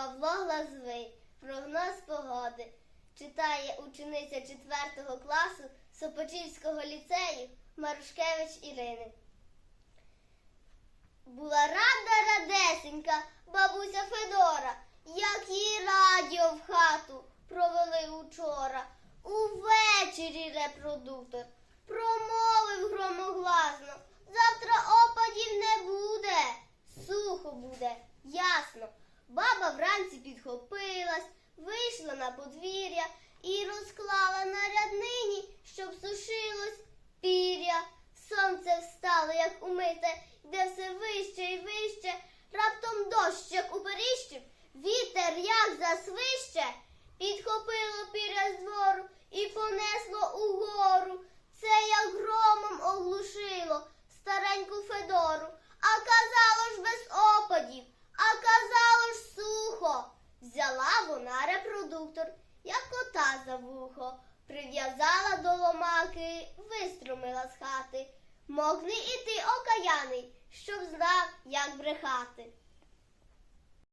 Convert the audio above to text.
Павло Глазвий. Прогноз погоди. Читає учениця 4 класу Сопочівського ліцею Марушкевич Ірини. Була рада радесенька бабуся Федора, як їй радіо в хату провели учора. Увечері репродуктор промовив громогласно. Завтра опадів не буде. Сухо буде, ясно. Баба вранці підхопилась, вийшла на подвір'я і розклала на ряднині, щоб сушилось пір'я. Сонце встало, як умите, йде все вище і вище. Раптом дощ, як уперіщив, вітер як засвище, підхопило пір'я Взяла вона репродуктор, як кота за вухо, прив'язала до ломаки, виструмила з хати. Могни і ти, окаяний, щоб знав, як брехати.